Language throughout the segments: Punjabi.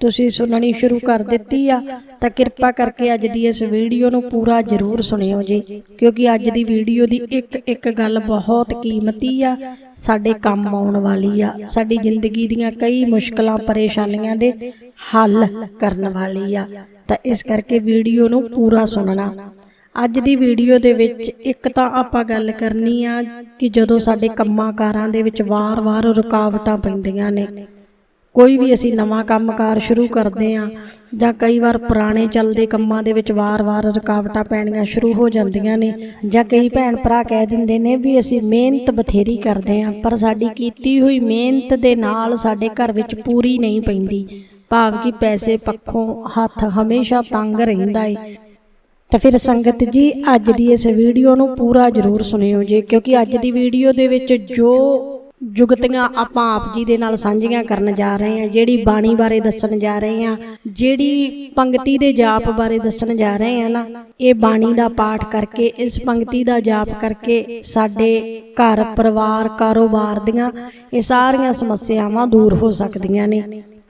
ਤੁਸੀਂ ਸੁਣਨੀ ਸ਼ੁਰੂ ਕਰ ਦਿੱਤੀ ਆ, ਤਾਂ ਕਿਰਪਾ ਕਰਕੇ ਅੱਜ ਦੀ ਇਸ ਵੀਡੀਓ ਨੂੰ ਪੂਰਾ ਜ਼ਰੂਰ ਸੁਣਿਓ ਜੀ, ਕਿਉਂਕਿ ਅੱਜ ਦੀ ਵੀਡੀਓ ਦੀ ਇੱਕ ਇੱਕ ਗੱਲ ਬਹੁਤ ਕੀਮਤੀ ਆ, ਸਾਡੇ ਕੰਮ ਆਉਣ ਵਾਲੀ ਆ, ਸਾਡੀ ਜ਼ਿੰਦਗੀ ਦੀਆਂ ਕਈ ਮੁਸ਼ਕਲਾਂ, ਪਰੇਸ਼ਾਨੀਆਂ ਦੇ ਹੱਲ ਕਰਨ ਵਾਲੀ ਆ, ਤਾਂ ਇਸ ਕਰਕੇ ਵੀਡੀਓ ਨੂੰ ਪੂਰਾ ਸੁਣਨਾ। ਅੱਜ ਦੀ ਵੀਡੀਓ ਦੇ ਵਿੱਚ ਇੱਕ ਤਾਂ ਆਪਾਂ ਗੱਲ ਕਰਨੀ ਆ ਕਿ ਜਦੋਂ ਸਾਡੇ ਕੰਮਾਂ ਕਾਰਾਂ ਦੇ ਵਿੱਚ ਵਾਰ-ਵਾਰ ਰੁਕਾਵਟਾਂ ਪੈਂਦੀਆਂ ਨੇ ਕੋਈ ਵੀ ਅਸੀਂ ਨਵਾਂ ਕੰਮਕਾਰ ਸ਼ੁਰੂ ਕਰਦੇ ਆ ਜਾਂ ਕਈ ਵਾਰ ਪੁਰਾਣੇ ਚੱਲਦੇ ਕੰਮਾਂ ਦੇ ਵਿੱਚ ਵਾਰ-ਵਾਰ ਰੁਕਾਵਟਾਂ ਪੈਣੀਆਂ ਸ਼ੁਰੂ ਹੋ ਜਾਂਦੀਆਂ ਨੇ ਜਾਂ ਕਈ ਭੈਣ ਭਰਾ ਕਹਿ ਦਿੰਦੇ ਨੇ ਵੀ ਅਸੀਂ ਮਿਹਨਤ ਬਥੇਰੀ ਕਰਦੇ ਆ ਪਰ ਸਾਡੀ ਕੀਤੀ ਹੋਈ ਮਿਹਨਤ ਦੇ ਨਾਲ ਸਾਡੇ ਘਰ ਵਿੱਚ ਪੂਰੀ ਨਹੀਂ ਪੈਂਦੀ। ਭਾਵ ਕਿ ਪੈਸੇ ਪੱਖੋਂ ਹੱਥ ਹਮੇਸ਼ਾ ਤੰਗ ਰਹਿੰਦਾ ਏ। ਤਾਂ ਫਿਰ ਸੰਗਤ ਜੀ ਅੱਜ ਦੀ ਇਸ ਵੀਡੀਓ ਨੂੰ ਪੂਰਾ ਜ਼ਰੂਰ ਸੁਣਿਓ ਜੀ ਕਿਉਂਕਿ ਅੱਜ ਦੀ ਵੀਡੀਓ ਦੇ ਵਿੱਚ ਜੋ ਜੁਗਤੀਆਂ ਆਪਾਂ ਆਪ ਜੀ ਦੇ ਨਾਲ ਸਾਂਝੀਆਂ ਕਰਨ ਜਾ ਰਹੇ ਹਾਂ, ਜਿਹੜੀ ਬਾਣੀ ਬਾਰੇ ਦੱਸਣ ਜਾ ਰਹੇ ਹਾਂ, ਜਿਹੜੀ ਪੰਕਤੀ ਦੇ ਜਾਪ ਬਾਰੇ ਦੱਸਣ ਜਾ ਰਹੇ ਹਾਂ ਨਾ, ਇਹ ਬਾਣੀ ਦਾ ਪਾਠ ਕਰਕੇ, ਇਸ ਪੰਕਤੀ ਦਾ ਜਾਪ ਕਰਕੇ ਸਾਡੇ ਘਰ, ਪਰਿਵਾਰ, ਕਾਰੋਬਾਰ ਦੀਆਂ ਇਹ ਸਾਰੀਆਂ ਸਮੱਸਿਆਵਾਂ ਦੂਰ ਹੋ ਸਕਦੀਆਂ ਨੇ।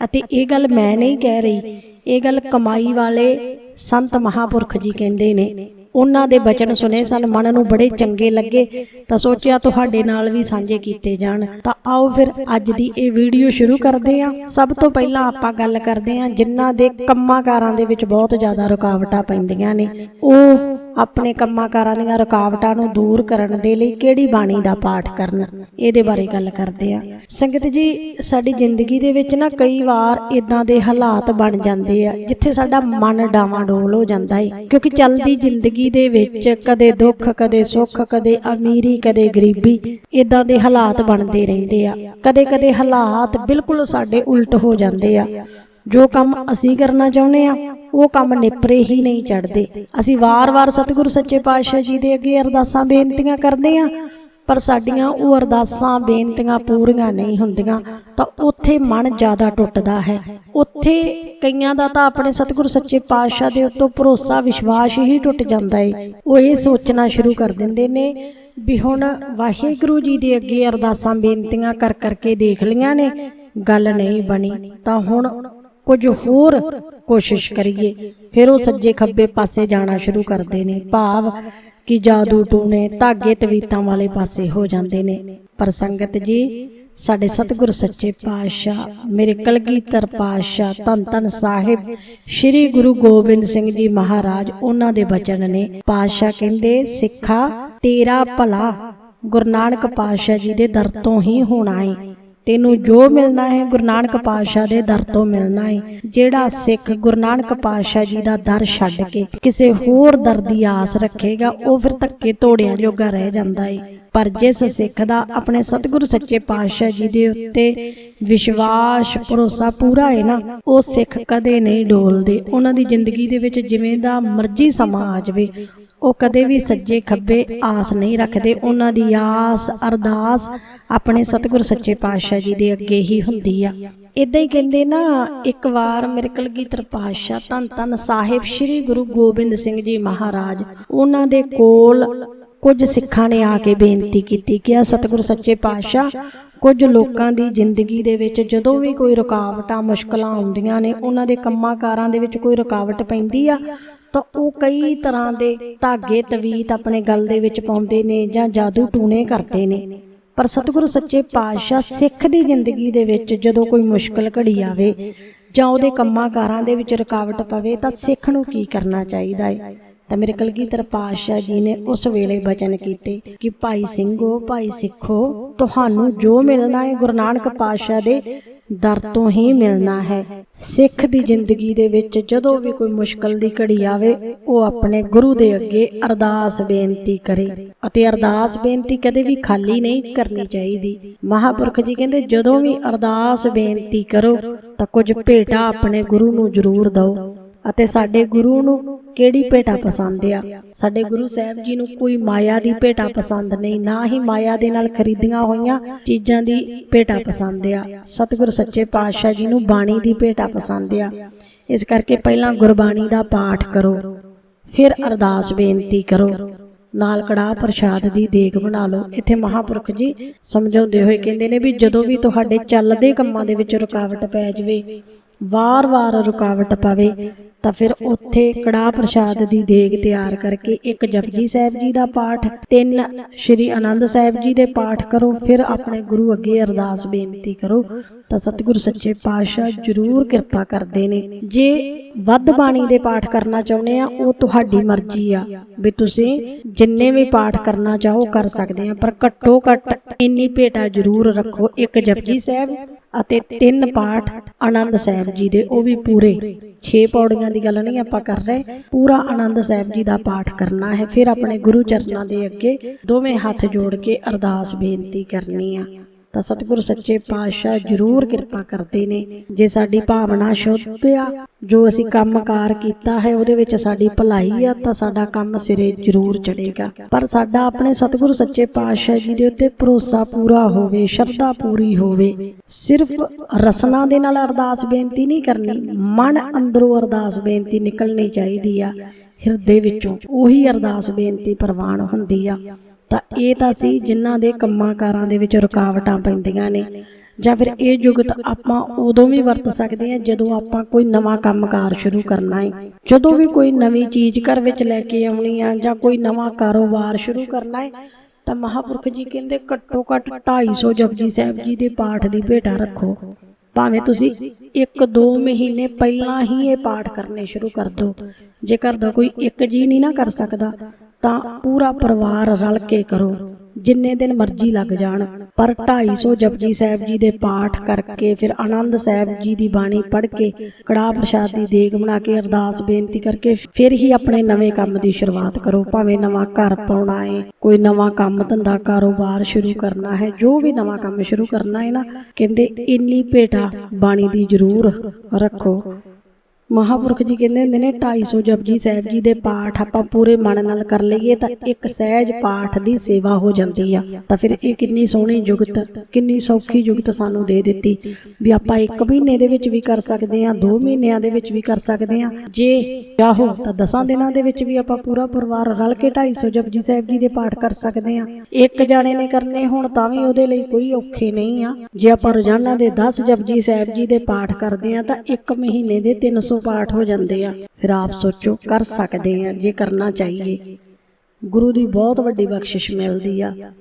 ਅਤੇ ਇਹ ਗੱਲ ਮੈਂ ਨਹੀਂ ਕਹਿ ਰਹੀ, ਇਹ ਗੱਲ ਕਮਾਈ ਵਾਲੇ ਸੰਤ ਮਹਾਪੁਰਖ ਜੀ ਕਹਿੰਦੇ ਨੇ। ਉਹਨਾਂ ਦੇ ਬਚਨ ਸੁਨੇ ਸਨ ਮਨ ਨੂੰ ਬੜੇ ਚੰਗੇ ਲੱਗੇ ਤਾਂ ਸੋਚਿਆ ਤੁਹਾਡੇ ਨਾਲ ਵੀ ਸਾਂਝੇ ਕੀਤੇ ਜਾਣ। ਤਾਂ ਆਓ ਫਿਰ ਅੱਜ ਦੀ ਇਹ ਵੀਡੀਓ ਸ਼ੁਰੂ ਕਰਦੇ ਹਾਂ। ਸਭ ਤੋਂ ਪਹਿਲਾਂ ਆਪਾਂ ਗੱਲ ਕਰਦੇ ਹਾਂ ਜਿਨ੍ਹਾਂ ਦੇ ਕੰਮਾਂਕਾਰਾਂ ਦੇ ਵਿੱਚ ਬਹੁਤ ਜ਼ਿਆਦਾ ਰੁਕਾਵਟਾਂ ਪੈਂਦੀਆਂ ਨੇ। ਉਹ ਆਪਣੇ ਕੰਮਾਂ ਕਾਰਾਂ ਦੀਆਂ ਰੁਕਾਵਟਾਂ ਨੂੰ ਦੂਰ ਕਰਨ ਦੇ ਲਈ ਕਿਹੜੀ ਬਾਣੀ ਦਾ ਪਾਠ ਕਰਨ? ਇਹਦੇ ਬਾਰੇ ਗੱਲ ਕਰਦੇ ਆ ਸੰਗਤ ਜੀ, ਸਾਡੀ ਜ਼ਿੰਦਗੀ ਦੇ ਵਿੱਚ ਨਾ ਕਈ ਵਾਰ ਇਦਾਂ ਦੇ ਹਾਲਾਤ ਬਣ ਜਾਂਦੇ ਆ, ਜਿੱਥੇ ਸਾਡਾ ਮਨ ਡਾਵਾਂ ਡੋਲ ਹੋ ਜਾਂਦਾ ਏ। ਕਿਉਂਕਿ ਚੱਲਦੀ ਜ਼ਿੰਦਗੀ ਦੇ ਵਿੱਚ ਕਦੇ ਦੁੱਖ, ਕਦੇ ਸੁੱਖ, ਕਦੇ ਅਮੀਰੀ, ਕਦੇ ਗਰੀਬੀ ਇਦਾਂ ਦੇ ਹਾਲਾਤ ਬਣਦੇ ਰਹਿੰਦੇ ਆ। ਕਦੇ ਕਦੇ ਹਾਲਾਤ ਬਿਲਕੁਲ ਸਾਡੇ ਉਲਟ ਹੋ ਜਾਂਦੇ ਆ। ਜੋ ਕੰਮ ਅਸੀਂ ਕਰਨਾ ਚਾਹੁੰਦੇ ਆ ਉਹ ਕੰਮ ਨਿਪਰੇ ਹੀ ਨਹੀਂ ਚੜਦੇ ਅਸੀਂ ਵਾਰ-ਵਾਰ ਸਤਿਗੁਰੂ ਸੱਚੇ ਪਾਤਸ਼ਾਹ ਜੀ ਦੇ ਅੱਗੇ ਅਰਦਾਸਾਂ, ਬੇਨਤੀਆਂ ਕਰਦੇ ਆ ਪਰ ਸਾਡੀਆਂ ਉਹ ਅਰਦਾਸਾਂ, ਬੇਨਤੀਆਂ ਪੂਰੀਆਂ ਨਹੀਂ ਹੁੰਦੀਆਂ। ਤਾਂ ਉੱਥੇ ਮਨ ਜ਼ਿਆਦਾ ਟੁੱਟਦਾ ਹੈ। ਉੱਥੇ ਕਈਆਂ ਦਾ ਤਾਂ ਆਪਣੇ ਸਤਿਗੁਰੂ ਸੱਚੇ ਪਾਤਸ਼ਾਹ ਦੇ ਉੱਤੋਂ ਭਰੋਸਾ, ਵਿਸ਼ਵਾਸ ਹੀ ਟੁੱਟ ਜਾਂਦਾ ਏ। ਉਹ ਇਹ ਸੋਚਣਾ ਸ਼ੁਰੂ ਕਰ ਦਿੰਦੇ ਨੇ ਵੀ ਹੁਣ ਵਾਹਿਗੁਰੂ ਜੀ ਦੇ ਅੱਗੇ ਅਰਦਾਸਾਂ, ਬੇਨਤੀਆਂ ਕਰ ਕਰਕੇ ਦੇਖ ਲਈਆਂ ਨੇ, ਗੱਲ ਨਹੀਂ ਬਣੀ। ਤਾਂ ਹੁਣ ਕੁਝ ਹੋਰ ਕੋਸ਼ਿਸ਼ ਕਰੀਏ। ਫਿਰ ਉਹ ਸੱਜੇ ਖੱਬੇ ਪਾਸੇ ਜਾਣਾ ਸ਼ੁਰੂ ਕਰਦੇ ਨੇ। ਭਾਵ ਕਿ ਜਾਦੂ ਟੂਣੇ ਧਾਗੇ ਤਵੀਤਾਂ ਵਾਲੇ ਪਾਸੇ ਹੋ ਜਾਂਦੇ ਨੇ। ਪਰ ਸੰਗਤ ਜੀ, ਸਾਡੇ ਸਤਿਗੁਰ ਸੱਚੇ ਪਾਤਸ਼ਾਹ, ਮੇਰੇ ਕਲਗੀਧਰ ਪਾਤਸ਼ਾਹ ਧੰਨ ਧੰਨ ਸਾਹਿਬ, ਸ੍ਰੀ ਗੁਰੂ ਗੋਬਿੰਦ ਸਿੰਘ ਜੀ ਮਹਾਰਾਜ, ਉਹਨਾਂ ਦੇ ਬਚਨ ਨੇ ਪਾਤਸ਼ਾਹ ਕਹਿੰਦੇ, ਸਿੱਖਾ ਤੇਰਾ ਭਲਾ ਗੁਰੂ ਨਾਨਕ ਪਾਤਸ਼ਾਹ ਜੀ ਦੇ ਦਰ ਤੋਂ ਹੀ ਹੋਣਾ ਏ। ਤੈਨੂੰ ਜੋ ਮਿਲਣਾ ਹੈ ਗੁਰੂ ਨਾਨਕ ਪਾਤਸ਼ਾਹ ਦੇ ਦਰ ਤੋਂ ਮਿਲਣਾ ਹੈ। ਜਿਹੜਾ ਸਿੱਖ ਗੁਰੂ ਨਾਨਕ ਪਾਤਸ਼ਾਹ ਜੀ ਦਾ ਦਰ ਛੱਡ ਕੇ ਕਿਸੇ ਹੋਰ ਦਰ ਦੀ ਆਸ ਰੱਖੇਗਾ ਉਹ ਫਿਰ ਧੱਕੇ ਧੋੜਿਆਂ ਜੋਗਾ ਰਹਿ ਜਾਂਦਾ ਹੈ। ਪਰ ਜਿਸ ਸਿੱਖ ਦਾ ਆਪਣੇ ਸਤਿਗੁਰੂ ਸੱਚੇ ਪਾਤਸ਼ਾਹ ਜੀ ਦੇ ਉੱਤੇ ਵਿਸ਼ਵਾਸ ਭਰੋਸਾ ਪੂਰਾ ਹੈ ਨਾ ਉਹ ਸਿੱਖ ਕਦੇ ਨਹੀਂ ਡੋਲਦੇ। ਉਹਨਾਂ ਦੀ ਜ਼ਿੰਦਗੀ ਦੇ ਵਿੱਚ ਜਿਵੇਂ ਦਾ ਮਰਜ਼ੀ ਸਮਾਂ ਆ ਜਾਵੇ। ਉਹ ਕਦੇ ਵੀ ਸੱਜੇ ਖੱਬੇ ਆਸ ਨਹੀਂ ਰੱਖਦੇ। ਉਹਨਾਂ ਦੀ ਆਸ, ਅਰਦਾਸ ਆਪਣੇ ਸਤਿਗੁਰ ਸੱਚੇ ਪਾਤਸ਼ਾਹ ਜੀ ਦੇ ਅੱਗੇ ਹੀ ਹੁੰਦੀ ਆ। ਇਦਾਂ ਹੀ ਕਹਿੰਦੇ ਨਾ, ਇੱਕ ਵਾਰ ਮੇਰੇ ਕਲਗੀਧਰ ਪਾਤਸ਼ਾਹ ਧੰਨ ਧੰਨ ਸਾਹਿਬ ਸ੍ਰੀ ਗੁਰੂ ਗੋਬਿੰਦ ਸਿੰਘ ਜੀ ਮਹਾਰਾਜ, ਉਹਨਾਂ ਦੇ ਕੋਲ ਕੁਝ ਸਿੱਖਾਂ ਨੇ ਆ ਕੇ ਬੇਨਤੀ ਕੀਤੀ ਕਿ ਆ ਸਤਿਗੁਰ ਸੱਚੇ ਪਾਤਸ਼ਾਹ ਕੁਝ ਲੋਕਾਂ ਦੀ ਜ਼ਿੰਦਗੀ ਦੇ ਵਿੱਚ ਜਦੋਂ ਵੀ ਕੋਈ ਰੁਕਾਵਟਾਂ, ਮੁਸ਼ਕਲਾਂ ਆਉਂਦੀਆਂ ਨੇ, ਉਹਨਾਂ ਦੇ ਕੰਮਾਂ ਕਾਰਾਂ ਦੇ ਵਿੱਚ ਕੋਈ ਰੁਕਾਵਟ ਪੈਂਦੀ ਆ ਤਾਂ ਉਹ ਕਈ ਤਰ੍ਹਾਂ ਦੇ ਧਾਗੇ, ਤਵੀਤ ਆਪਣੇ ਗਲ ਦੇ ਵਿੱਚ ਪਾਉਂਦੇ ਨੇ ਜਾਂ ਜਾਦੂ ਟੂਣੇ ਕਰਦੇ ਨੇ। ਪਰ ਸਤਿਗੁਰੂ ਸੱਚੇ ਪਾਤਸ਼ਾਹ ਸਿੱਖ ਦੀ ਜ਼ਿੰਦਗੀ ਦੇ ਵਿੱਚ ਜਦੋਂ ਕੋਈ ਮੁਸ਼ਕਲ ਘੜੀ ਆਵੇ ਜਾਂ ਉਹਦੇ ਕੰਮਾਂ ਕਾਰਾਂ ਦੇ ਵਿੱਚ ਰੁਕਾਵਟ ਪਵੇ ਤਾਂ ਸਿੱਖ ਨੂੰ ਕੀ ਕਰਨਾ ਚਾਹੀਦਾ ਹੈ ਤਾਂ ਮੇਰੇ ਕਲਗੀਧਰ ਪਾਤਸ਼ਾਹ ਜੀ ਨੇ ਉਸ ਵੇਲੇ ਬਚਨ ਕੀਤੇ ਕਿ ਭਾਈ ਸਿੰਘੋ, ਭਾਈ ਸਿੱਖੋ, ਤੁਹਾਨੂੰ ਜੋ ਮਿਲਣਾ ਹੈ ਗੁਰੂ ਨਾਨਕ ਪਾਤਸ਼ਾਹ ਦੇ, ਦਰ ਤੋਂ ਹੀ ਮਿਲਣਾ ਹੈ। ਸਿੱਖ ਦੀ ਜ਼ਿੰਦਗੀ ਦੇ ਵਿੱਚ ਜਦੋਂ ਵੀ ਕੋਈ ਮੁਸ਼ਕਲ ਦੀ ਘੜੀ ਆਵੇ, ਉਹ ਆਪਣੇ ਗੁਰੂ ਦੇ ਅੱਗੇ ਅਰਦਾਸ ਬੇਨਤੀ ਕਰੇ ਅਤੇ ਅਰਦਾਸ ਬੇਨਤੀ ਕਦੇ ਵੀ ਖਾਲੀ ਨਹੀਂ ਕਰਨੀ ਚਾਹੀਦੀ। ਮਹਾਪੁਰਖ ਜੀ ਕਹਿੰਦੇ, ਜਦੋਂ ਵੀ ਅਰਦਾਸ ਬੇਨਤੀ ਕਰੋ ਤਾਂ ਕੁਝ ਭੇਟਾ ਆਪਣੇ ਗੁਰੂ ਨੂੰ ਜ਼ਰੂਰ ਦਿਓ। ਅਤੇ ਸਾਡੇ ਗੁਰੂ ਨੂੰ ਕਿਹੜੀ ਭੇਟਾ ਪਸੰਦ ਆ? ਸਾਡੇ ਗੁਰੂ ਸਾਹਿਬ ਜੀ ਨੂੰ ਕੋਈ ਮਾਇਆ ਦੀ ਭੇਟਾ ਪਸੰਦ ਨਹੀਂ, ਨਾ ਹੀ ਮਾਇਆ ਦੇ ਨਾਲ ਖਰੀਦੀਆਂ ਹੋਈਆਂ ਚੀਜ਼ਾਂ ਦੀ ਭੇਟਾ ਪਸੰਦ ਆ। ਸਤਿਗੁਰ ਸੱਚੇ ਪਾਤਸ਼ਾਹ ਜੀ ਨੂੰ ਬਾਣੀ ਦੀ ਭੇਟਾ ਪਸੰਦ ਆ। ਇਸ ਕਰਕੇ ਪਹਿਲਾਂ ਗੁਰਬਾਣੀ ਦਾ ਪਾਠ ਕਰੋ, ਫਿਰ ਅਰਦਾਸ ਬੇਨਤੀ ਕਰੋ। ਨਾਲ ਕੜਾਹ ਪ੍ਰਸ਼ਾਦ ਦੀ ਦੇਗ ਬਣਾ ਲਓ। ਇੱਥੇ ਮਹਾਪੁਰਖ ਜੀ ਸਮਝਾਉਂਦੇ ਹੋਏ ਕਹਿੰਦੇ ਨੇ ਵੀ ਜਦੋਂ ਵੀ ਤੁਹਾਡੇ ਚੱਲਦੇ ਕੰਮਾਂ ਦੇ ਵਿੱਚ ਰੁਕਾਵਟ ਪੈ ਜਾਵੇ, ਵਾਰ-ਵਾਰ ਰੁਕਾਵਟ ਪਵੇ ਤਾਂ ਫਿਰ ਉੱਥੇ ਕੜਾਹ ਪ੍ਰਸ਼ਾਦ ਦੀ ਦੇਗ ਤਿਆਰ ਕਰਕੇ ਇੱਕ ਜਪਜੀ ਸਾਹਿਬ ਜੀ ਦਾ ਪਾਠ ਤਿੰਨ ਸ਼੍ਰੀ ਆਨੰਦ ਸਾਹਿਬ ਜੀ ਦੇ ਪਾਠ ਕਰੋ ਫਿਰ ਆਪਣੇ ਗੁਰੂ ਅੱਗੇ ਅਰਦਾਸ ਬੇਨਤੀ ਕਰੋ ਤਾਂ ਸਤਿਗੁਰ ਸੱਚੇ ਪਾਤਸ਼ਾਹ ਜ਼ਰੂਰ ਕਿਰਪਾ ਕਰਦੇ ਨੇ। ਜੇ ਵੱਧ ਬਾਣੀ ਦੇ ਪਾਠ ਕਰਨਾ ਚਾਹੁੰਦੇ ਆ ਉਹ ਤੁਹਾਡੀ ਮਰਜ਼ੀ ਆ। ਵੀ ਤੁਸੀਂ ਜਿੰਨੇ ਵੀ ਪਾਠ ਕਰਨਾ ਚਾਹੋ ਕਰ ਸਕਦੇ ਆ ਪਰ ਘੱਟੋ ਘੱਟ ਇੰਨੀ ਭੇਟਾ ਜ਼ਰੂਰ ਰੱਖੋ ਇੱਕ ਜਪਜੀ ਸਾਹਿਬ ਅਤੇ ਤਿੰਨ ਪਾਠ ਆਨੰਦ ਸਾਹਿਬ ਜੀ ਦੇ ਉਹ ਵੀ ਪੂਰੇ 6 ਪੌੜੀਆਂ ਦੀ ਗੱਲ ਨਹੀਂ, ਆਪਾਂ ਕਰ ਰਹੇ ਪੂਰਾ ਆਨੰਦ ਸਾਹਿਬ ਜੀ ਦਾ ਪਾਠ ਕਰਨਾ ਹੈ। ਫਿਰ ਆਪਣੇ ਗੁਰੂ ਚਰਨਾਂ ਦੇ ਅੱਗੇ ਦੋਵੇਂ ਹੱਥ ਜੋੜ ਕੇ ਅਰਦਾਸ ਬੇਨਤੀ ਕਰਨੀ ਆ। ਤਾਂ ਸਤਿਗੁਰ ਸੱਚੇ ਪਾਤਸ਼ਾਹ ਜ਼ਰੂਰ ਕਿਰਪਾ ਕਰਦੇ ਨੇ। ਜੇ ਸਾਡੀ ਭਾਵਨਾ ਸ਼ੁੱਧ ਆ, ਜੋ ਅਸੀਂ ਕੰਮਕਾਰ ਕੀਤਾ ਹੈ, ਉਹਦੇ ਵਿੱਚ ਸਾਡੀ ਭਲਾਈ ਆ, ਤਾਂ ਸਾਡਾ ਕੰਮ ਸਿਰੇ ਜ਼ਰੂਰ ਚੜੇਗਾ ਪਰ ਸਾਡਾ ਆਪਣੇ ਸਤਿਗੁਰ ਸੱਚੇ ਪਾਤਸ਼ਾਹ ਜੀ ਦੇ ਉੱਤੇ ਭਰੋਸਾ ਪੂਰਾ ਹੋਵੇ, ਸ਼ਰਧਾ ਪੂਰੀ ਹੋਵੇ, ਸਿਰਫ ਰਸਨਾ ਦੇ ਨਾਲ ਅਰਦਾਸ ਬੇਨਤੀ ਨਹੀਂ ਕਰਨੀ, ਮਨ ਅੰਦਰੋਂ ਅਰਦਾਸ ਬੇਨਤੀ ਨਿਕਲਣੀ ਚਾਹੀਦੀ ਆ। ਹਿਰਦੇ ਵਿੱਚੋਂ ਉਹੀ ਅਰਦਾਸ ਬੇਨਤੀ ਪ੍ਰਵਾਨ ਹੁੰਦੀ ਆ। ਤਾਂ ਇਹ ਤਾਂ ਸੀ ਜਿਨ੍ਹਾਂ ਦੇ ਕੰਮਾਂ ਕਾਰਾਂ ਦੇ ਵਿੱਚ ਰੁਕਾਵਟਾਂ ਪੈਂਦੀਆਂ ਨੇ। ਜਾਂ ਫਿਰ ਇਹ ਯੁਗਤ ਆਪਾਂ ਉਦੋਂ ਵੀ ਵਰਤ ਸਕਦੇ ਹਾਂ ਜਦੋਂ ਆਪਾਂ ਕੋਈ ਨਵਾਂ ਕੰਮਕਾਰ ਸ਼ੁਰੂ ਕਰਨਾ ਹੈ ਜਦੋਂ ਵੀ ਕੋਈ ਨਵੀਂ ਚੀਜ਼ ਘਰ ਵਿੱਚ ਲੈ ਕੇ ਆਉਣੀ ਆ ਜਾਂ ਕੋਈ ਨਵਾਂ ਕਾਰੋਬਾਰ ਸ਼ੁਰੂ ਕਰਨਾ ਹੈ ਤਾਂ ਮਹਾਪੁਰਖ ਜੀ ਕਹਿੰਦੇ ਘੱਟੋ ਘੱਟ 250 ਜਪਜੀ ਸਾਹਿਬ ਜੀ ਦੇ ਪਾਠ ਦੀ ਭੇਟਾ ਰੱਖੋ। ਭਾਵੇਂ ਤੁਸੀਂ 1-2 ਮਹੀਨੇ ਪਹਿਲਾਂ ਹੀ ਇਹ ਪਾਠ ਕਰਨੇ ਸ਼ੁਰੂ ਕਰ ਦਿਓ ਜੇ ਘਰ ਦਾ ਕੋਈ ਇੱਕ ਜੀ ਨਹੀਂ ਨਾ ਕਰ ਸਕਦਾ ਤਾਂ ਪੂਰਾ ਪਰਿਵਾਰ ਰਲ ਕੇ ਕਰੋ। ਜਿੰਨੇ ਦਿਨ ਮਰਜ਼ੀ ਲੱਗ ਜਾਣ, ਪਰ 250 ਜਪਜੀ ਸਾਹਿਬ ਜੀ ਦੇ ਪਾਠ ਕਰਕੇ ਫਿਰ ਆਨੰਦ ਸਾਹਿਬ ਜੀ ਦੀ ਬਾਣੀ ਪੜ੍ਹ ਕੇ ਕੜਾਹ ਪ੍ਰਸ਼ਾਦ ਦੀ ਦੇਗ ਬਣਾ ਕੇ ਅਰਦਾਸ ਬੇਨਤੀ ਕਰਕੇ ਫਿਰ ਹੀ ਆਪਣੇ ਨਵੇਂ ਕੰਮ ਦੀ ਸ਼ੁਰੂਆਤ ਕਰੋ। ਭਾਵੇਂ ਨਵਾਂ ਘਰ ਪਾਉਣਾ ਹੈ ਕੋਈ ਨਵਾਂ ਕੰਮ ਧੰਦਾ ਕਾਰੋਬਾਰ ਸ਼ੁਰੂ ਕਰਨਾ ਹੈ, ਜੋ ਵੀ ਨਵਾਂ ਕੰਮ ਸ਼ੁਰੂ ਕਰਨਾ ਹੈ ਨਾ, ਕਹਿੰਦੇ ਇੰਨੀ ਭੇਟਾ ਬਾਣੀ ਦੀ ਜ਼ਰੂਰ ਰੱਖੋ। ਮਹਾਪੁਰਖ ਜੀ ਕਹਿੰਦੇ ਹੁੰਦੇ ਨੇ 250 ਜਪਜੀ ਸਾਹਿਬ ਜੀ ਦੇ ਪਾਠ ਆਪਾਂ ਪੂਰੇ ਮਨ ਨਾਲ ਕਰ ਲਈਏ ਤਾਂ ਇੱਕ ਸਹਿਜ ਪਾਠ ਦੀ ਸੇਵਾ ਹੋ ਜਾਂਦੀ ਆ। ਤਾਂ ਫਿਰ ਇਹ ਕਿੰਨੀ ਸੋਹਣੀ ਜੁਗਤ, ਕਿੰਨੀ ਸੌਖੀ ਜੁਗਤ ਸਾਨੂੰ ਦੇ ਦਿੱਤੀ ਵੀ ਆਪਾਂ ਇੱਕ ਮਹੀਨੇ ਦੇ ਵਿੱਚ ਵੀ ਕਰ ਸਕਦੇ ਆ 2 ਮਹੀਨਿਆਂ ਦੇ ਵਿੱਚ ਵੀ ਕਰ ਸਕਦੇ ਆ ਜੇ ਚਾਹੋ ਤਾਂ 10 ਦਿਨਾਂ ਦੇ ਵਿੱਚ ਵੀ ਆਪਾਂ ਪੂਰਾ ਪਰਿਵਾਰ ਰਲ ਕੇ 250 ਜਪਜੀ ਸਾਹਿਬ ਜੀ ਦੇ ਪਾਠ ਕਰ ਸਕਦੇ ਆ ਇੱਕ ਜਾਣੇ ਨੇ ਕਰਨੇ ਹੁਣ ਤਾਂ ਵੀ ਉਹਦੇ ਲਈ ਕੋਈ ਔਖੇ ਨਹੀਂ ਆ। ਜੇ ਆਪਾਂ ਰੋਜ਼ਾਨਾ ਦੇ 10 ਜਪਜੀ ਸਾਹਿਬ ਜੀ ਦੇ ਪਾਠ ਕਰਦੇ ਆ ਤਾਂ ਇੱਕ ਮਹੀਨੇ ਦੇ 300 ਪਾਠ ਹੋ ਜਾਂਦੇ ਆ। ਫਿਰ ਆਪ ਸੋਚੋ, ਕਰ ਸਕਦੇ ਆ, ਜੇ ਕਰਨਾ ਚਾਹੀਏ। ਗੁਰੂ ਦੀ ਬਹੁਤ ਵੱਡੀ ਬਖਸ਼ਿਸ਼ ਮਿਲਦੀ ਆ।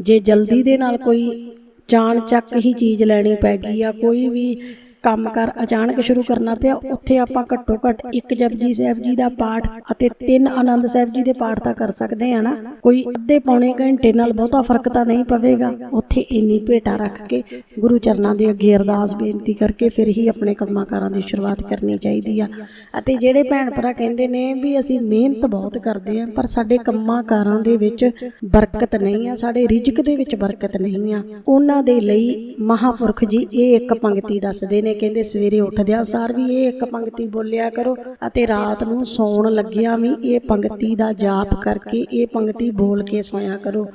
ਜੇ ਜਲਦੀ ਦੇ ਨਾਲ ਕੋਈ ਚਾਣ ਚੱਕ ਹੀ ਚੀਜ਼ ਲੈਣੀ ਪੈ ਗਈ ਆ, ਕੋਈ ਵੀ ਕੰਮ ਕਰ ਅਚਾਨਕ ਸ਼ੁਰੂ ਕਰਨਾ ਪਿਆ। ਉੱਥੇ ਆਪਾਂ ਘੱਟੋ ਘੱਟ ਇੱਕ ਜਪਜੀ ਸਾਹਿਬ ਜੀ ਦਾ ਪਾਠ ਅਤੇ ਤਿੰਨ ਆਨੰਦ ਸਾਹਿਬ ਜੀ ਦੇ ਪਾਠ ਤਾਂ ਕਰ ਸਕਦੇ ਆ ਨਾ। ਕੋਈ ਅੱਧੇ ਪੌਣੇ ਘੰਟੇ ਨਾਲ ਬਹੁਤਾ ਫ਼ਰਕ ਤਾਂ ਨਹੀਂ ਪਵੇਗਾ। ਉੱਥੇ ਇੰਨੀ ਭੇਟਾ ਰੱਖ ਕੇ ਗੁਰੂ ਚਰਨਾਂ ਦੇ ਅੱਗੇ ਅਰਦਾਸ ਬੇਨਤੀ ਕਰਕੇ ਫਿਰ ਹੀ ਆਪਣੇ ਕੰਮਾਂ ਕਾਰਾਂ ਦੀ ਸ਼ੁਰੂਆਤ ਕਰਨੀ ਚਾਹੀਦੀ ਆ। ਅਤੇ ਜਿਹੜੇ ਭੈਣ ਭਰਾ ਕਹਿੰਦੇ ਨੇ ਵੀ ਅਸੀਂ ਮਿਹਨਤ ਬਹੁਤ ਕਰਦੇ ਆ, ਪਰ ਸਾਡੇ ਕੰਮਾਂ ਕਾਰਾਂ ਦੇ ਵਿੱਚ ਬਰਕਤ ਨਹੀਂ ਆ, ਸਾਡੇ ਰਿਜ਼ਕ ਦੇ ਵਿੱਚ ਬਰਕਤ ਨਹੀਂ ਆ। ਉਹਨਾਂ ਦੇ ਲਈ ਮਹਾਪੁਰਖ ਜੀ ਇਹ ਇੱਕ ਪੰਕਤੀ ਦੱਸਦੇ ਨੇ ਨੇ ਕਹਿੰਦੇ ਸਵੇਰੇ ਉੱਠਦਿਆਂ ਸਾਰ ਵੀ ਇਹ ਇੱਕ ਪੰਕਤੀ ਬੋਲਿਆ ਕਰੋ ਅਤੇ ਰਾਤ ਨੂੰ ਸੌਣ ਲੱਗਿਆਂ ਵੀ ਇਹ ਪੰਕਤੀ ਦਾ ਜਾਪ ਕਰਕੇ ਇਹ ਪੰਕਤੀ ਬੋਲ ਕੇ ਸੋਇਆ ਕਰੋ।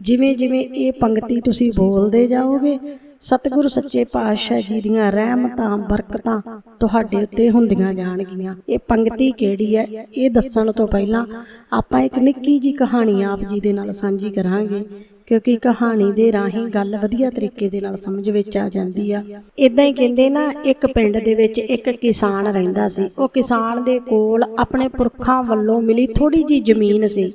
ਜਿਵੇਂ ਜਿਵੇਂ ਇਹ ਪੰਕਤੀ ਤੁਸੀਂ ਬੋਲਦੇ ਜਾਓਗੇ ਸਤਿਗੁਰੂ ਸੱਚੇ ਪਾਤਸ਼ਾਹ ਜੀ ਦੀਆਂ ਰਹਿਮਤਾਂ ਬਰਕਤਾਂ ਤੁਹਾਡੇ ਉੱਤੇ ਹੁੰਦੀਆਂ ਜਾਣਗੀਆਂ। ਇਹ ਪੰਕਤੀ ਕਿਹੜੀ ਹੈ? ਇਹ ਦੱਸਣ ਤੋਂ ਪਹਿਲਾਂ ਆਪਾਂ ਇੱਕ ਨਿੱਕੀ ਜੀ ਕਹਾਣੀ ਆਪ ਜੀ ਦੇ ਨਾਲ ਸਾਂਝੀ ਕਰਾਂਗੇ ਕਿਉਂਕਿ ਕਹਾਣੀ ਦੇ ਰਾਹੀਂ ਗੱਲ ਵਧੀਆ ਤਰੀਕੇ ਦੇ ਨਾਲ ਸਮਝ ਵਿੱਚ ਆ ਜਾਂਦੀ ਆ। ਇਦਾਂ ਹੀ ਕਹਿੰਦੇ ਨਾ ਇੱਕ ਪਿੰਡ ਦੇ ਵਿੱਚ ਇੱਕ ਕਿਸਾਨ ਰਹਿੰਦਾ ਸੀ। ਉਹ ਕਿਸਾਨ ਦੇ ਕੋਲ ਆਪਣੇ ਪੁਰਖਾਂ ਵੱਲੋਂ ਮਿਲੀ ਥੋੜੀ ਜੀ ਜ਼ਮੀਨ ਸੀ।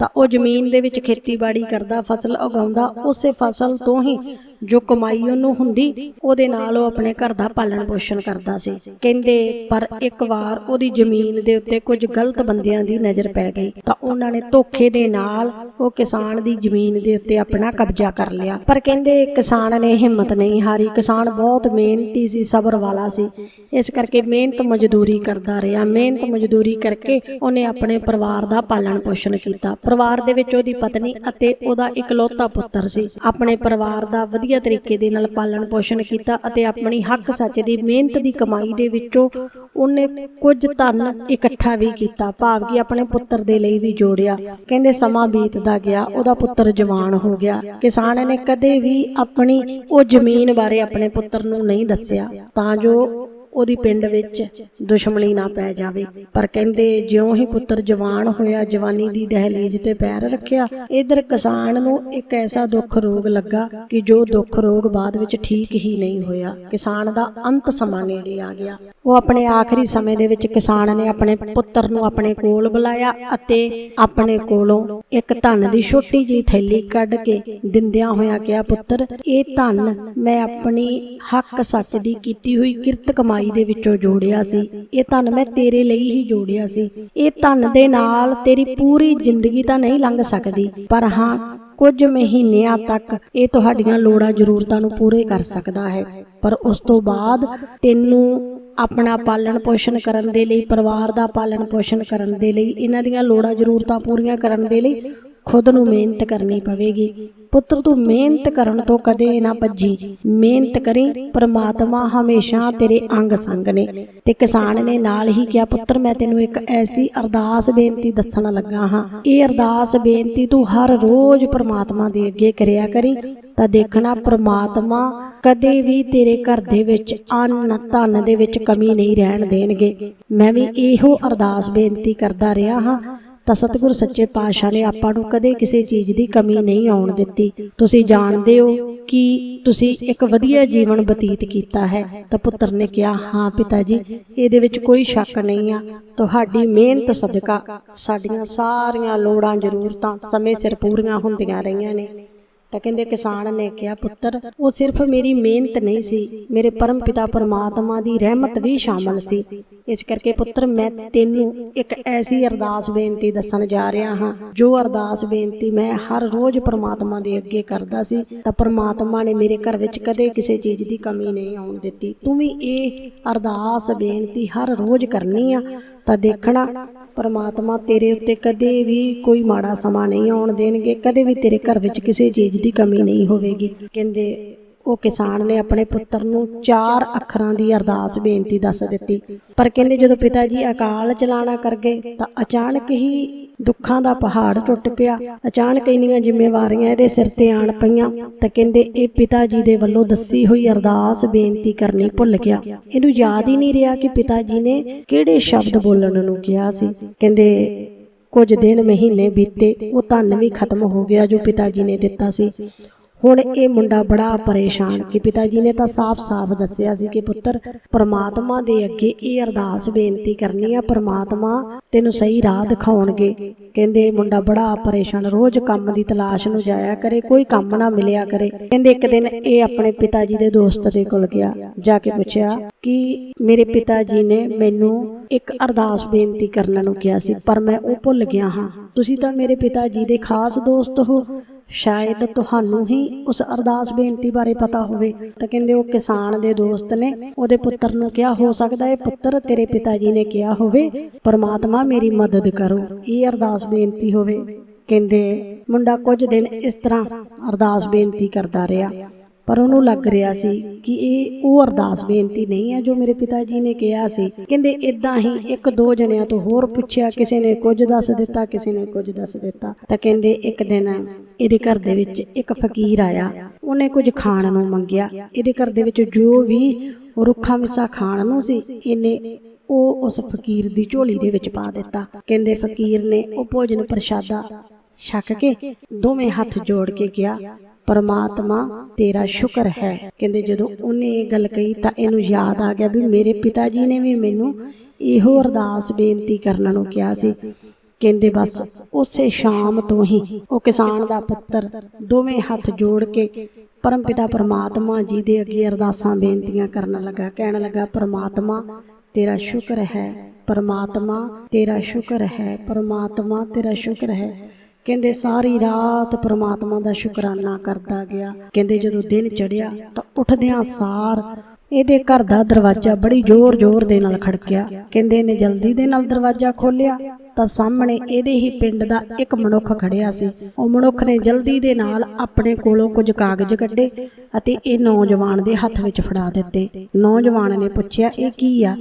ਤਾਂ ਉਹ ਜ਼ਮੀਨ ਦੇ ਵਿੱਚ ਖੇਤੀਬਾੜੀ ਕਰਦਾ, ਫਸਲ ਉਗਾਉਂਦਾ, ਉਸੇ ਫਸਲ ਤੋਂ ਹੀ ਜੋ ਕਮਾਈ ਉਹਨੂੰ ਹੁੰਦੀ, ਉਹਦੇ ਨਾਲ ਉਹ ਆਪਣੇ ਘਰ ਦਾ ਪਾਲਣ ਪੋਸ਼ਣ ਕਰਦਾ ਸੀ। ਕਹਿੰਦੇ, ਪਰ ਇੱਕ ਵਾਰ ਉਹਦੀ ਜ਼ਮੀਨ ਦੇ ਉੱਤੇ ਕੁਝ ਗਲਤ ਬੰਦਿਆਂ ਦੀ ਨਜ਼ਰ ਪੈ ਗਈ ਤਾਂ ਉਹਨਾਂ ਨੇ ਧੋਖੇ ਦੇ ਨਾਲ ਉਹ ਕਿਸਾਨ ਦੀ ਜ਼ਮੀਨ ਦੇ ਉੱਤੇ ਆਪਣਾ ਕਬਜ਼ਾ ਕਰ ਲਿਆ। ਪਰ ਕਹਿੰਦੇ ਕਿਸਾਨ ਨੇ ਹਿੰਮਤ ਨਹੀਂ ਹਾਰੀ। ਕਿਸਾਨ ਬਹੁਤ ਮਿਹਨਤੀ ਸੀ, ਸਬਰ ਵਾਲਾ ਸੀ। ਇਸ ਕਰਕੇ ਮਿਹਨਤ ਮਜ਼ਦੂਰੀ ਕਰਦਾ ਰਿਹਾ। ਮਿਹਨਤ ਮਜ਼ਦੂਰੀ ਕਰਕੇ ਉਹਨੇ ਆਪਣੇ ਪਰਿਵਾਰ ਦਾ ਪਾਲਣ ਪੋਸ਼ਣ ਕੀਤਾ। ਪਰਿਵਾਰ ਦੇ ਵਿੱਚ ਉਹਦੀ ਪਤਨੀ ਅਤੇ ਉਹਦਾ ਇਕਲੌਤਾ ਪੁੱਤਰ ਸੀ। ਆਪਣੇ ਪਰਿਵਾਰ ਦਾ ਵਧੀਆ ਤਰੀਕੇ ਦੇ ਨਾਲ ਪਾਲਣ ਪੋਸ਼ਣ ਕੀਤਾ ਅਤੇ ਆਪਣੀ ਹੱਕ ਸੱਚ ਦੀ ਮਿਹਨਤ ਦੀ ਕਮਾਈ ਦੇ ਵਿੱਚੋਂ ਉਹਨੇ ਕੁਝ ਧਨ ਇਕੱਠਾ ਵੀ ਕੀਤਾ। ਭਾਵ ਕਿ ਆਪਣੇ ਪੁੱਤਰ ਦੇ ਲਈ ਵੀ ਜੋੜਿਆ। ਕਹਿੰਦੇ ਸਮਾਂ ਬੀਤ ਬੀਤਦਾ ਗਿਆ ਉਹਦਾ ਪੁੱਤਰ ਜਵਾਨ ਹੋ ਗਿਆ। ਕਿਸਾਨ ਨੇ ਕਦੇ ਵੀ ਆਪਣੀ ਉਹ ਜ਼ਮੀਨ ਬਾਰੇ ਆਪਣੇ ਪੁੱਤਰ ਨੂੰ ਨਹੀਂ ਦੱਸਿਆ। ਤਾਂ ਜੋ ਉਹਦੀ ਪਿੰਡ ਵਿੱਚ ਦੁਸ਼ਮਣੀ ਨਾ ਪੈ ਜਾਵੇ। ਪਰ ਕਹਿੰਦੇ ਜਿਉਂ ਹੀ ਪੁੱਤਰ ਜਵਾਨ ਹੋਇਆ ਜਵਾਨੀ ਦੀ ਦਹਲੀਜ਼ ਤੇ ਪੈਰ ਰੱਖਿਆ। ਇਧਰ ਕਿਸਾਨ ਨੂੰ ਇੱਕ ਐਸਾ ਦੁੱਖ ਰੋਗ ਲੱਗਾ ਕਿ ਜੋ ਦੁੱਖ ਰੋਗ ਬਾਅਦ ਵਿੱਚ ਠੀਕ ਹੀ ਨਹੀਂ ਹੋਇਆ। ਕਿਸਾਨ ਦਾ ਅੰਤ ਸਮਾਂ ਨੇੜੇ ਆ ਗਿਆ। ਉਹ ਆਪਣੇ ਆਖਰੀ ਸਮੇਂ ਦੇ ਵਿੱਚ ਕਿਸਾਨ ਨੇ ਆਪਣੇ ਪੁੱਤਰ ਨੂੰ ਆਪਣੇ ਕੋਲ ਬੁਲਾਇਆ ਅਤੇ ਆਪਣੇ ਕੋਲੋਂ ਇੱਕ ਧਨ ਦੀ ਛੋਟੀ ਜਿਹੀ ਥੈਲੀ ਕੱਢ ਕੇ ਦਿੰਦਿਆਂ ਹੋਇਆਂ ਕਿਹਾ, ਪੁੱਤਰ, ਇਹ ਧਨ ਮੈਂ ਆਪਣੀ ਹੱਕ ਸੱਚ ਦੀ ਕੀਤੀ ਹੋਈ ਕਿਰਤ ਕਮਾਈ ਦੇ ਵਿੱਚੋਂ ਜੋੜਿਆ ਸੀ। ਇਹ ਧਨ ਮੈਂ ਤੇਰੇ ਲਈ ਹੀ ਜੋੜਿਆ ਸੀ। ਇਹ ਧਨ ਦੇ ਨਾਲ ਤੇਰੀ ਪੂਰੀ ਜ਼ਿੰਦਗੀ ਤਾਂ ਨਹੀਂ ਲੰਘ ਸਕਦੀ, ਪਰ ਹਾਂ, ਕੁਝ ਮਹੀਨਿਆਂ ਤੱਕ ਇਹ ਤੁਹਾਡੀਆਂ ਲੋੜਾਂ ਜ਼ਰੂਰਤਾਂ ਨੂੰ ਪੂਰੇ ਕਰ ਸਕਦਾ ਹੈ। ਪਰ ਉਸ ਤੋਂ ਬਾਅਦ ਤੈਨੂੰ ਆਪਣਾ ਪਾਲਣ ਪੋਸ਼ਣ ਕਰਨ ਦੇ ਲਈ, ਪਰਿਵਾਰ ਦਾ ਪਾਲਣ ਪੋਸ਼ਣ ਕਰਨ ਦੇ ਲਈ, ਇਹਨਾਂ ਦੀਆਂ ਲੋੜਾਂ, ਜ਼ਰੂਰਤਾਂ ਪੂਰੀਆਂ ਕਰਨ ਦੇ ਲਈ ਖੁਦ ਨੂੰ ਮਿਹਨਤ ਕਰਨੀ ਪਵੇਗੀ। ਪੁੱਤਰ, ਤੂੰ ਮਿਹਨਤ ਕਰਨ ਤੋਂ ਕਦੇ ਨਾ ਭੱਜੀ। ਮਿਹਨਤ ਕਰੀ, ਪ੍ਰਮਾਤਮਾ ਹਮੇਸ਼ਾ ਤੇਰੇ ਅੰਗ ਸੰਗ ਨੇ ਤੇ ਕਿਸਾਨ ਨੇ ਨਾਲ ਹੀ ਕਿਹਾ, ਪੁੱਤਰ, ਮੈਂ ਤੈਨੂੰ ਇੱਕ ਐਸੀ ਅਰਦਾਸ ਬੇਨਤੀ ਦੱਸਣ ਲੱਗਾ ਹਾਂ। ਇਹ ਅਰਦਾਸ ਬੇਨਤੀ ਤੂੰ ਹਰ ਰੋਜ਼ ਪ੍ਰਮਾਤਮਾ ਦੇ ਅੱਗੇ ਕਰਿਆ ਕਰੀ। ਤਾਂ ਦੇਖਣਾ, ਪ੍ਰਮਾਤਮਾ ਕਦੇ ਵੀ ਤੇਰੇ ਘਰ ਦੇ ਵਿੱਚ ਅੰਨ ਧਨ ਦੇ ਵਿੱਚ ਕਮੀ ਨਹੀਂ ਰਹਿਣ ਦੇਣਗੇ। ਮੈਂ ਵੀ ਇਹੋ ਅਰਦਾਸ ਬੇਨਤੀ ਕਰਦਾ ਰਿਹਾ ਹਾਂ। ਤਾਂ ਸਤਿਗੁਰ ਸੱਚੇ ਪਾਤਸ਼ਾਹ ਨੇ ਆਪਾਂ ਨੂੰ ਕਦੇ ਕਿਸੇ ਚੀਜ਼ ਦੀ ਕਮੀ ਨਹੀਂ ਆਉਣ ਦਿੱਤੀ। ਤੁਸੀਂ ਜਾਣਦੇ ਹੋ ਕਿ ਤੁਸੀਂ ਇੱਕ ਵਧੀਆ ਜੀਵਨ ਬਤੀਤ ਕੀਤਾ ਹੈ। ਤਾਂ ਪੁੱਤਰ ਨੇ ਕਿਹਾ, ਹਾਂ ਪਿਤਾ ਜੀ, ਇਹਦੇ ਵਿੱਚ ਕੋਈ ਸ਼ੱਕ ਨਹੀਂ ਆ। ਤੁਹਾਡੀ ਮਿਹਨਤ ਸਦਕਾ ਸਾਡੀਆਂ ਸਾਰੀਆਂ ਲੋੜਾਂ, ਜ਼ਰੂਰਤਾਂ ਸਮੇਂ ਸਿਰ ਪੂਰੀਆਂ ਹੁੰਦੀਆਂ ਰਹੀਆਂ ਨੇ। ਤਾਂ ਕਹਿੰਦੇ ਕਿਸਾਨ ਨੇ ਕਿਹਾ, ਪੁੱਤਰ, ਉਹ ਸਿਰਫ ਮੇਰੀ ਮਿਹਨਤ ਨਹੀਂ ਸੀ, ਮੇਰੇ ਪਰਮ ਪਿਤਾ ਪਰਮਾਤਮਾ ਦੀ ਰਹਿਮਤ ਵੀ ਸ਼ਾਮਲ ਸੀ। ਇਸ ਕਰਕੇ ਪੁੱਤਰ, ਮੈਂ ਤੈਨੂੰ ਇੱਕ ਐਸੀ ਅਰਦਾਸ ਬੇਨਤੀ ਦੱਸਣ ਜਾ ਰਿਹਾ ਹਾਂ, ਜੋ ਅਰਦਾਸ ਬੇਨਤੀ ਮੈਂ ਹਰ ਰੋਜ਼ ਪਰਮਾਤਮਾ ਦੇ ਅੱਗੇ ਕਰਦਾ ਸੀ, ਤਾਂ ਪਰਮਾਤਮਾ ਨੇ ਮੇਰੇ ਘਰ ਵਿੱਚ ਕਦੇ ਕਿਸੇ ਚੀਜ਼ ਦੀ ਕਮੀ ਨਹੀਂ ਆਉਣ ਦਿੱਤੀ। ਤੂੰ ਵੀ ਇਹ ਅਰਦਾਸ ਬੇਨਤੀ ਹਰ ਰੋਜ਼ ਕਰਨੀ ਆ, ਤਾਂ ਦੇਖਣਾ ਪਰਮਾਤਮਾ ਤੇਰੇ ਉੱਤੇ ਕਦੇ ਵੀ ਕੋਈ ਮਾੜਾ ਸਮਾਂ ਨਹੀਂ ਆਉਣ ਦੇਣਗੇ, ਕਦੇ ਵੀ ਤੇਰੇ ਘਰ ਵਿੱਚ ਕਿਸੇ ਚੀਜ਼ ਦੀ ਕਮੀ ਨਹੀਂ ਹੋਵੇਗੀ। ਕਹਿੰਦੇ ਉਹ ਕਿਸਾਨ ਨੇ ਆਪਣੇ ਪੁੱਤਰ ਨੂੰ ਚਾਰ ਅੱਖਰਾਂ ਦੀ ਅਰਦਾਸ ਬੇਨਤੀ ਦੱਸ ਦਿੱਤੀ। ਪਰ ਕਹਿੰਦੇ ਜਦੋਂ ਪਿਤਾ ਜੀ ਅਕਾਲ ਚਲਾਣਾ ਕਰ ਗਏ ਤਾਂ ਅਚਾਨਕ ਹੀ ਦੁੱਖਾਂ ਦਾ ਪਹਾੜ ਟੁੱਟ ਪਿਆ। ਅਚਾਨਕ ਇੰਨੀਆਂ ਜ਼ਿੰਮੇਵਾਰੀਆਂ ਇਹਦੇ ਸਿਰ ਤੇ ਆਣ ਪਈਆਂ ਤਾਂ ਕਹਿੰਦੇ ਇਹ ਪਿਤਾ ਜੀ ਦੇ ਵੱਲੋਂ ਦੱਸੀ ਹੋਈ ਅਰਦਾਸ ਬੇਨਤੀ ਕਰਨੀ ਭੁੱਲ ਗਿਆ। ਇਹਨੂੰ ਯਾਦ ਹੀ ਨਹੀਂ ਰਿਹਾ ਕਿ ਪਿਤਾ ਜੀ ਨੇ ਕਿਹੜੇ ਸ਼ਬਦ ਬੋਲਣ ਨੂੰ ਕਿਹਾ ਸੀ। ਕਹਿੰਦੇ, ਕੁਝ ਦਿਨ ਮਹੀਨੇ ਬੀਤੇ, ਉਹ ਧਨ ਵੀ ਖਤਮ ਹੋ ਗਿਆ ਜੋ ਪਿਤਾ ਜੀ ਨੇ ਦਿੱਤਾ ਸੀ। ਹੁਣ ਇਹ ਮੁੰਡਾ ਬੜਾ ਪਰੇਸ਼ਾਨ ਕਿ ਪਿਤਾ ਜੀ ਨੇ ਤਾਂ ਸਾਫ਼-ਸਾਫ਼ ਦੱਸਿਆ ਸੀ ਕਿ ਪੁੱਤਰ, ਪਰਮਾਤਮਾ ਦੇ ਅੱਗੇ ਇਹ ਅਰਦਾਸ ਬੇਨਤੀ ਕਰਨੀ ਆ, ਪਰਮਾਤਮਾ ਤੈਨੂੰ ਸਹੀ ਰਾਹ ਦਿਖਾਉਣਗੇ। ਕਹਿੰਦੇ ਮੁੰਡਾ ਬੜਾ ਪਰੇਸ਼ਾਨ, ਰੋਜ਼ ਕੰਮ ਦੀ ਤਲਾਸ਼ ਨੂੰ ਜਾਇਆ ਕਰੇ, ਕੋਈ ਕੰਮ ਨਾ ਮਿਲਿਆ ਕਰੇ। ਕਹਿੰਦੇ ਇੱਕ ਦਿਨ ਇਹ ਆਪਣੇ ਪਿਤਾ ਜੀ ਦੇ ਦੋਸਤ ਦੇ ਕੋਲ ਗਿਆ, ਜਾ ਕੇ ਪੁੱਛਿਆ ਕਿ ਮੇਰੇ ਪਿਤਾ ਜੀ ਨੇ ਮੈਨੂੰ ਇੱਕ ਅਰਦਾਸ ਬੇਨਤੀ ਕਰਨ ਨੂੰ ਕਿਹਾ ਸੀ, ਪਰ ਮੈਂ ਉਹ ਭੁੱਲ ਗਿਆ ਹਾਂ। ਤੁਸੀਂ ਤਾਂ ਮੇਰੇ ਪਿਤਾ ਜੀ ਦੇ ਖਾਸ ਦੋਸਤ ਹੋ ਸ਼ਾਇਦ ਤੁਹਾਨੂੰ ਹੀ ਉਸ ਅਰਦਾਸ ਬੇਨਤੀ ਬਾਰੇ ਪਤਾ ਹੋਵੇ। ਤਾਂ ਕਹਿੰਦੇ ਉਹ ਕਿਸਾਨ ਦੇ ਦੋਸਤ ਨੇ ਉਹਦੇ ਪੁੱਤਰ ਨੂੰ ਕਿਹਾ, ਹੋ ਸਕਦਾ ਹੈ ਪੁੱਤਰ ਤੇਰੇ ਪਿਤਾ ਜੀ ਨੇ ਕਿਹਾ ਹੋਵੇ। ਪਰਮਾਤਮਾ ਮੇਰੀ ਮਦਦ ਕਰੋ। ਇਹ ਅਰਦਾਸ ਬੇਨਤੀ ਹੋਵੇ। ਕਹਿੰਦੇ ਮੁੰਡਾ ਕੁਝ ਦਿਨ ਇਸ ਤਰ੍ਹਾਂ ਅਰਦਾਸ ਬੇਨਤੀ ਕਰਦਾ ਰਿਹਾ। ਪਰ ਉਹਨੂੰ ਲੱਗ ਰਿਹਾ ਸੀ ਕਿ ਇਹ ਉਹ ਅਰਦਾਸ ਬੇਨਤੀ ਨਹੀਂ ਹੈ ਜੋ ਮੇਰੇ ਪਿਤਾ ਜੀ ਨੇ ਕਿਹਾ ਸੀ। ਕਹਿੰਦੇ ਇਦਾਂ ਹੀ ਇੱਕ ਦੋ ਜਣਿਆਂ ਤੋਂ ਹੋਰ ਪੁੱਛਿਆ, ਕਿਸੇ ਨੇ ਕੁਝ ਦੱਸ ਦਿੱਤਾ, ਕਿਸੇ ਨੇ ਕੁਝ ਦੱਸ ਦਿੱਤਾ। ਤਾਂ ਕਹਿੰਦੇ, ਇੱਕ ਦਿਨ ਇਹਦੇ ਘਰ ਦੇ ਵਿੱਚ ਇੱਕ ਫਕੀਰ ਆਇਆ। ਉਹਨੇ ਕੁਝ ਖਾਣ ਨੂੰ ਮੰਗਿਆ। ਇਹਦੇ ਘਰ ਦੇ ਵਿੱਚ ਜੋ ਵੀ ਰੁੱਖਾ ਮਿੱਸਾ ਖਾਣ ਨੂੰ ਸੀ, ਇਹਨੇ ਉਹ ਉਸ ਫਕੀਰ ਦੀ ਝੋਲੀ ਦੇ ਵਿੱਚ ਪਾ ਦਿੱਤਾ। ਕਹਿੰਦੇ, ਫਕੀਰ ਨੇ ਉਹ ਭੋਜਨ ਪ੍ਰਸ਼ਾਦਾ ਛਕ ਕੇ ਦੋਵੇਂ ਹੱਥ ਜੋੜ ਕੇ ਕਿਹਾ ਪਰਮਾਤਮਾ ਤੇਰਾ ਸ਼ੁਕਰ ਹੈ। ਕਹਿੰਦੇ ਜਦੋਂ ਉਹਨੇ ਇਹ ਗੱਲ ਕਹੀ ਤਾਂ ਇਹਨੂੰ ਯਾਦ ਆ ਗਿਆ ਵੀ ਮੇਰੇ ਪਿਤਾ ਜੀ ਨੇ ਵੀ ਮੈਨੂੰ ਇਹੋ ਅਰਦਾਸ ਬੇਨਤੀ ਕਰਨ ਨੂੰ ਕਿਹਾ ਸੀ। ਕਹਿੰਦੇ ਬਸ ਉਸੇ ਸ਼ਾਮ ਤੋਂ ਹੀ ਉਹ ਕਿਸਾਨ ਦਾ ਪੁੱਤਰ ਦੋਵੇਂ ਹੱਥ ਜੋੜ ਕੇ ਪਰਮ ਪਿਤਾ ਪਰਮਾਤਮਾ ਜੀ ਦੇ ਅੱਗੇ ਅਰਦਾਸਾਂ ਬੇਨਤੀਆਂ ਕਰਨ ਲੱਗਾ। ਕਹਿਣ ਲੱਗਾ, ਪਰਮਾਤਮਾ, ਤੇਰਾ ਸ਼ੁਕਰ ਹੈ। ਪਰਮਾਤਮਾ, ਤੇਰਾ ਸ਼ੁਕਰ ਹੈ। ਪਰਮਾਤਮਾ, ਤੇਰਾ ਸ਼ੁਕਰ ਹੈ। ਕਹਿੰਦੇ ਸਾਰੀ ਰਾਤ ਪ੍ਰਮਾਤਮਾ ਦਾ ਸ਼ੁਕਰਾਨਾ ਕਰਦਾ ਗਿਆ। ਕਹਿੰਦੇ ਜਦੋਂ ਦਿਨ ਚੜਿਆ ਤਾਂ ਉੱਠਦਿਆਂ ਸਾਰ ਇਹਦੇ ਘਰ ਦਾ ਦਰਵਾਜ਼ਾ ਬੜੀ ਜ਼ੋਰ-ਜ਼ੋਰ ਦੇ ਨਾਲ ਖੜਕਿਆ। ਕਹਿੰਦੇ ਨੇ ਜਲਦੀ ਦੇ ਨਾਲ ਦਰਵਾਜ਼ਾ ਖੋਲ੍ਹਿਆ ਤਾਂ ਸਾਹਮਣੇ ਇਹਦੇ ਹੀ ਪਿੰਡ ਦਾ ਇੱਕ ਮਨੁੱਖ ਖੜਿਆ ਸੀ। ਉਹ ਮਨੁੱਖ ਨੇ ਜਲਦੀ ਦੇ ਨਾਲ ਆਪਣੇ ਕੋਲੋਂ ਕੁਝ ਕਾਗਜ਼ ਕੱਢੇ ਅਤੇ ਇਹ ਨੌਜਵਾਨ ਦੇ ਹੱਥ ਵਿੱਚ ਫੜਾ ਦਿੱਤੇ। ਨੌਜਵਾਨ ਨੇ ਪੁੱਛਿਆ, ਇਹ ਕੀ ਆ?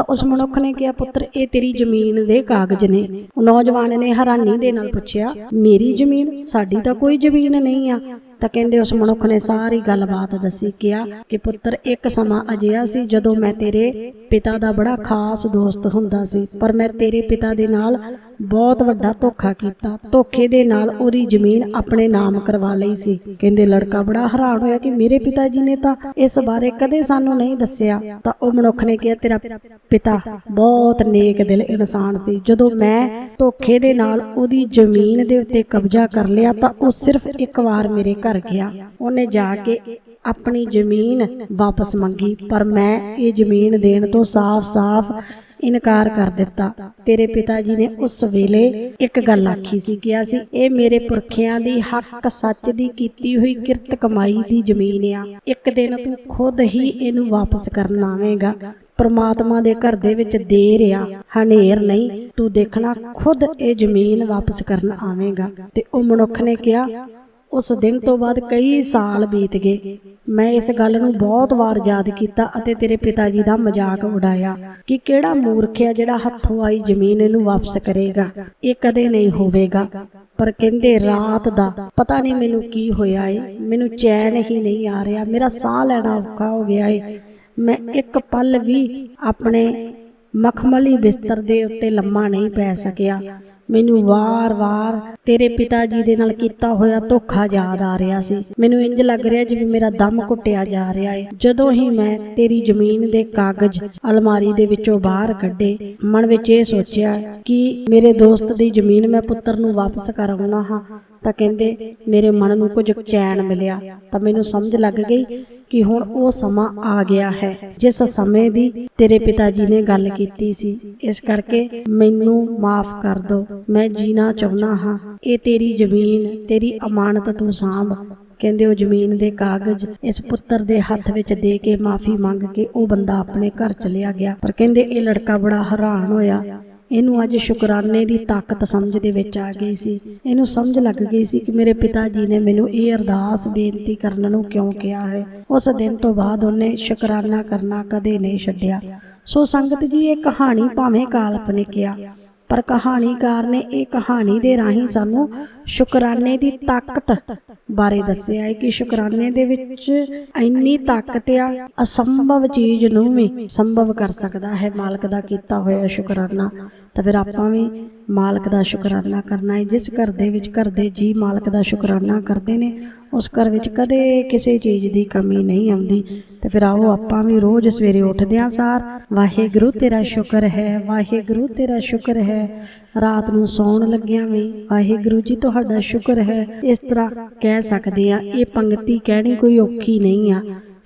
ਤਾਂ ਉਸ ਮਨੁੱਖ ਨੇ ਕਿਹਾ, ਪੁੱਤਰ, ਇਹ ਤੇਰੀ ਜ਼ਮੀਨ ਦੇ ਕਾਗਜ਼ ਨੇ। ਨੌਜਵਾਨ ਨੇ ਹੈਰਾਨੀ ਦੇ ਨਾਲ ਪੁੱਛਿਆ, ਮੇਰੀ ਜ਼ਮੀਨ? ਸਾਡੀ ਤਾਂ ਕੋਈ ਜ਼ਮੀਨ ਨਹੀਂ ਆ। ਤਾਂ ਕਹਿੰਦੇ ਉਸ ਮਨੁੱਖ ਨੇ ਸਾਰੀ ਗੱਲਬਾਤ ਦੱਸੀ, ਕਿਹਾ ਕਿ, ਪੁੱਤਰ, ਇੱਕ ਸਮਾਂ ਅਜਿਹਾ ਸੀ ਜਦੋਂ ਮੈਂ ਤੇਰੇ ਪਿਤਾ ਦਾ ਬੜਾ ਖਾਸ ਦੋਸਤ ਹੁੰਦਾ ਸੀ, ਪਰ ਮੈਂ ਤੇਰੇ ਪਿਤਾ ਦੇ ਨਾਲ ਬਹੁਤ ਵੱਡਾ ਧੋਖਾ ਕੀਤਾ। ਧੋਖੇ ਦੇ ਨਾਲ ਉਹਦੀ ਜ਼ਮੀਨ ਆਪਣੇ ਨਾਮ ਕਰਵਾ ਲਈ ਸੀ। ਕਹਿੰਦੇ, ਲੜਕਾ ਬੜਾ ਹੈਰਾਨ ਹੋਇਆ ਕਿ ਮੇਰੇ ਪਿਤਾ ਜੀ ਨੇ ਤਾਂ ਇਸ ਬਾਰੇ ਕਦੇ ਸਾਨੂੰ ਨਹੀਂ ਦੱਸਿਆ। ਤਾਂ ਉਹ ਮਨੁੱਖ ਨੇ ਕਿਹਾ, ਤੇਰਾ ਪਿਤਾ ਬਹੁਤ ਨੇਕ ਦਿਲ ਇਨਸਾਨ ਸੀ। ਜਦੋਂ ਮੈਂ ਧੋਖੇ ਦੇ ਨਾਲ ਉਹਦੀ ਜ਼ਮੀਨ ਦੇ ਉੱਤੇ ਕਬਜ਼ਾ ਕਰ ਲਿਆ, ਤਾਂ ਉਹ ਸਿਰਫ ਇੱਕ ਵਾਰ ਮੇਰੇ ਘਰ ਗਿਆ। ਉਹਨੇ ਜਾ ਕੇ ਆਪਣੀ ਜ਼ਮੀਨ ਵਾਪਸ ਮੰਗੀ, ਪਰ ਮੈਂ ਇਹ ਜ਼ਮੀਨ ਦੇਣ ਤੋਂ ਸਾਫ਼-ਸਾਫ਼ ਇਨਕਾਰ ਕਰ ਦਿੱਤਾ। ਤੇਰੇ ਪਿਤਾ ਜੀ ਨੇ ਉਸ ਵੇਲੇ ਇੱਕ ਗੱਲ ਆਖੀ ਸੀ, ਕਿਹਾ ਸੀ, ਇਹ ਮੇਰੇ ਪੁਰਖਿਆਂ ਦੀ ਹੱਕ ਸੱਚ ਦੀ ਕੀਤੀ ਹੋਈ ਕਿਰਤ ਕਮਾਈ ਦੀ ਜ਼ਮੀਨ ਆ। ਇੱਕ ਦਿਨ ਤੂੰ ਖੁਦ ਹੀ ਇਹਨੂੰ ਵਾਪਸ ਕਰਨ ਆਵੇਂਗਾ। ਪਰਮਾਤਮਾ ਦੇ ਘਰ ਦੇ ਵਿੱਚ ਦੇਰ ਆ, ਹਨੇਰ ਨਹੀਂ। ਤੂੰ ਦੇਖਣਾ, ਖੁਦ ਇਹ ਜ਼ਮੀਨ ਵਾਪਸ ਕਰਨ ਆਵੇਂਗਾ। ਤੇ ਉਹ ਮਨੁੱਖ ਨੇ ਕਿਹਾ ਉਸ ਦਿਨ ਤੋਂ ਬਾਅਦ ਕਈ ਸਾਲ ਬੀਤ ਗਏ। ਮੈਂ ਇਸ ਗੱਲ ਨੂੰ ਬਹੁਤ ਵਾਰ ਯਾਦ ਕੀਤਾ ਅਤੇ ਤੇਰੇ ਪਿਤਾ ਜੀ ਦਾ ਮਜ਼ਾਕ ਉਡਾਇਆ ਕਿ ਕਿਹੜਾ ਮੂਰਖ ਹੈ ਜਿਹੜਾ ਹੱਥੋਂ ਆਈ ਜ਼ਮੀਨ ਇਹਨੂੰ ਵਾਪਸ ਕਰੇਗਾ। ਇਹ ਕਦੇ ਨਹੀਂ ਹੋਵੇਗਾ। ਪਰ ਕਹਿੰਦੇ, ਰਾਤ ਦਾ ਪਤਾ ਨਹੀਂ ਮੈਨੂੰ ਕੀ ਹੋਇਆ ਏ। ਮੈਨੂੰ ਚੈਨ ਹੀ ਨਹੀਂ ਆ ਰਿਹਾ। ਮੇਰਾ ਸਾਹ ਲੈਣਾ ਔਖਾ ਹੋ ਗਿਆ ਏ। ਮੈਂ ਇੱਕ ਪਲ ਵੀ ਆਪਣੇ ਮਖਮਲੀ ਬਿਸਤਰ ਦੇ ਉੱਤੇ ਲੰਮਾ ਨਹੀਂ ਪੈ ਸਕਿਆ। ਮੈਨੂੰ ਵਾਰ-ਵਾਰ ਤੇਰੇ ਪਿਤਾ ਜੀ ਦੇ ਨਾਲ ਕੀਤਾ ਹੋਇਆ ਧੋਖਾ ਯਾਦ ਆ ਰਿਹਾ ਸੀ। ਮੈਨੂੰ ਇੰਜ ਲੱਗ ਰਿਹਾ ਜਿਵੇਂ ਮੇਰਾ ਦਮ ਘੁੱਟਿਆ ਜਾ ਰਿਹਾ ਹੈ ਜਦੋਂ ਹੀ ਮੈਂ ਤੇਰੀ ਜ਼ਮੀਨ ਦੇ ਕਾਗਜ਼ ਅਲਮਾਰੀ ਦੇ ਵਿੱਚੋਂ ਬਾਹਰ ਕੱਢੇ, ਮਨ ਵਿੱਚ ਇਹ ਸੋਚਿਆ ਕਿ ਮੇਰੇ ਦੋਸਤ ਦੀ ਜ਼ਮੀਨ ਮੈਂ ਪੁੱਤਰ ਨੂੰ ਵਾਪਸ ਕਰਾਉਣਾ ਹਾਂ। ਤਾਂ ਕਹਿੰਦੇ, ਮੇਰੇ ਮਨ ਨੂੰ ਕੁਝ ਚੈਨ ਮਿਲਿਆ। ਤਾਂ ਮੈਨੂੰ ਸਮਝ ਲੱਗ ਗਈ ਕਿ ਹੁਣ ਉਹ ਸਮਾਂ ਆ ਗਿਆ ਹੈ। ਜਿਸ ਸਮੇਂ ਦੀ ਤੇਰੇ ਪਿਤਾ ਜੀ ਨੇ ਗੱਲ ਕੀਤੀ ਸੀ, ਇਸ ਕਰਕੇ ਮੈਨੂੰ ਮਾਫ ਕਰ ਦਿਓ ਮੈਂ ਜੀਣਾ ਚਾਹੁੰਦਾ ਹਾਂ। ਇਹ ਤੇਰੀ ਜ਼ਮੀਨ, ਤੇਰੀ ਅਮਾਨਤ ਤੂੰ ਸਾਂਭ। ਕਹਿੰਦੇ, ਉਹ ਜ਼ਮੀਨ ਦੇ ਕਾਗਜ਼ ਇਸ ਪੁੱਤਰ ਦੇ ਹੱਥ ਵਿੱਚ ਦੇ ਕੇ ਮਾਫੀ ਮੰਗ ਕੇ ਉਹ ਬੰਦਾ ਆਪਣੇ ਘਰ ਚਲਿਆ ਗਿਆ। ਪਰ ਕਹਿੰਦੇ, ਇਹ ਲੜਕਾ ਬੜਾ ਹੈਰਾਨ ਹੋਇਆ। ਇਹਨੂੰ ਅੱਜ ਸ਼ੁਕਰਾਨੇ ਦੀ ਤਾਕਤ ਸਮਝ ਦੇ ਵਿੱਚ ਆ ਗਈ ਸੀ। ਇਹਨੂੰ ਸਮਝ ਲੱਗ ਗਈ ਸੀ ਕਿ ਮੇਰੇ ਪਿਤਾ ਜੀ ਨੇ ਮੈਨੂੰ ਇਹ ਅਰਦਾਸ ਬੇਨਤੀ ਕਰਨ ਨੂੰ ਕਿਉਂ ਕਿਹਾ ਹੈ। ਉਸ ਦਿਨ ਤੋਂ ਬਾਅਦ ਉਹਨੇ ਸ਼ੁਕਰਾਨਾ ਕਰਨਾ ਕਦੇ ਨਹੀਂ ਛੱਡਿਆ। ਸੋ ਸੰਗਤ ਜੀ, ਇਹ ਕਹਾਣੀ ਭਾਵੇਂ ਕਾਲਪਨਿਕ ਆ ਪਰ ਕਹਾਣੀਕਾਰ ਨੇ ਇਹ ਕਹਾਣੀ ਦੇ ਰਾਹੀਂ ਸਾਨੂੰ ਸ਼ੁਕਰਾਨੇ ਦੀ ਤਾਕਤ ਬਾਰੇ ਦੱਸਿਆ ਹੈ ਕਿ ਸ਼ੁਕਰਾਨੇ ਦੇ ਵਿੱਚ ਇੰਨੀ ਤਾਕਤ ਆ, ਅਸੰਭਵ ਚੀਜ਼ ਨੂੰ ਵੀ ਸੰਭਵ ਕਰ ਸਕਦਾ ਹੈ ਮਾਲਕ ਦਾ ਕੀਤਾ ਹੋਇਆ ਸ਼ੁਕਰਾਨਾ। ਤਾਂ ਫਿਰ ਆਪਾਂ ਵੀ ਮਾਲਕ ਦਾ ਸ਼ੁਕਰਾਨਾ ਕਰਨਾ ਹੈ। ਜਿਸ ਘਰ ਦੇ ਵਿੱਚ ਘਰ ਦੇ ਜੀ ਮਾਲਕ ਦਾ ਸ਼ੁਕਰਾਨਾ ਕਰਦੇ ਨੇ, ਉਸ ਘਰ ਵਿੱਚ ਕਦੇ ਕਿਸੇ ਚੀਜ਼ ਦੀ ਕਮੀ ਨਹੀਂ ਆਉਂਦੀ। ਤੇ ਫਿਰ ਆਓ ਆਪਾਂ ਵੀ ਰੋਜ਼ ਸਵੇਰੇ ਉੱਠਦੇ ਉੱਠਦਿਆਂ ਸਾਰ। ਵਾਹਿਗੁਰੂ ਤੇਰਾ ਸ਼ੁਕਰ ਹੈ, ਵਾਹਿਗੁਰੂ ਤੇਰਾ ਸ਼ੁਕਰ ਹੈ। ਰਾਤ ਨੂੰ ਸੌਣ ਲੱਗਿਆਂ ਵੀ ਵਾਹਿਗੁਰੂ ਜੀ ਤੁਹਾਡਾ ਸ਼ੁਕਰ ਹੈ। ਇਸ ਤਰ੍ਹਾਂ ਕਹਿ ਸਕਦੇ ਆ ਇਹ ਪੰਕਤੀ ਕਹਿਣੀ ਕੋਈ ਔਖੀ ਨਹੀਂ ਆ।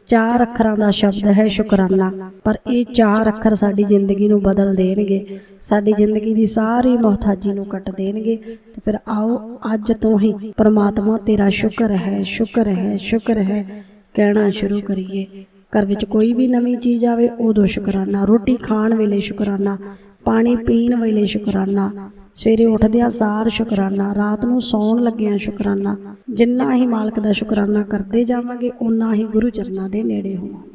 ਚਾਰ ਅੱਖਰਾਂ ਦਾ ਸ਼ਬਦ ਹੈ ਸ਼ੁਕਰਾਨਾ। ਪਰ ਇਹ ਚਾਰ ਅੱਖਰ ਸਾਡੀ ਜ਼ਿੰਦਗੀ ਨੂੰ ਬਦਲ ਦੇਣਗੇ। ਸਾਡੀ ਜ਼ਿੰਦਗੀ ਦੀ ਸਾਰੀ ਮੁਹਤਾਜੀ ਨੂੰ ਕੱਟ ਦੇਣਗੇ। ਤੇ ਫਿਰ ਆਓ, ਅੱਜ ਤੋਂ ਹੀ ਪਰਮਾਤਮਾ ਤੇਰਾ ਸ਼ੁਕਰ ਹੈ ਸ਼ੁਕਰ ਹੈ ਸ਼ੁਕਰ ਹੈ। ਕਹਿਣਾ ਸ਼ੁਰੂ ਕਰੀਏ। ਘਰ ਵਿੱਚ ਕੋਈ ਵੀ ਨਵੀਂ ਚੀਜ਼ ਆਵੇ, ਉਦੋਂ ਸ਼ੁਕਰਾਨਾ। ਰੋਟੀ ਖਾਣ ਵੇਲੇ ਸ਼ੁਕਰਾਨਾ। ਪਾਣੀ ਪੀਣ ਵੇਲੇ ਸ਼ੁਕਰਾਨਾ। ਸਵੇਰੇ ਉੱਠਦਿਆਂ ਸਾਰ ਸ਼ੁਕਰਾਨਾ, ਰਾਤ ਨੂੰ ਸੌਣ ਲੱਗਿਆਂ ਸ਼ੁਕਰਾਨਾ, ਜਿੰਨਾ ਹੀ ਮਾਲਕ ਦਾ ਸ਼ੁਕਰਾਨਾ ਕਰਦੇ ਜਾਵਾਂਗੇ ਉਨਾ ਹੀ ਗੁਰੂ ਚਰਨਾਂ ਦੇ ਨੇੜੇ ਹੋਵਾਂਗੇ।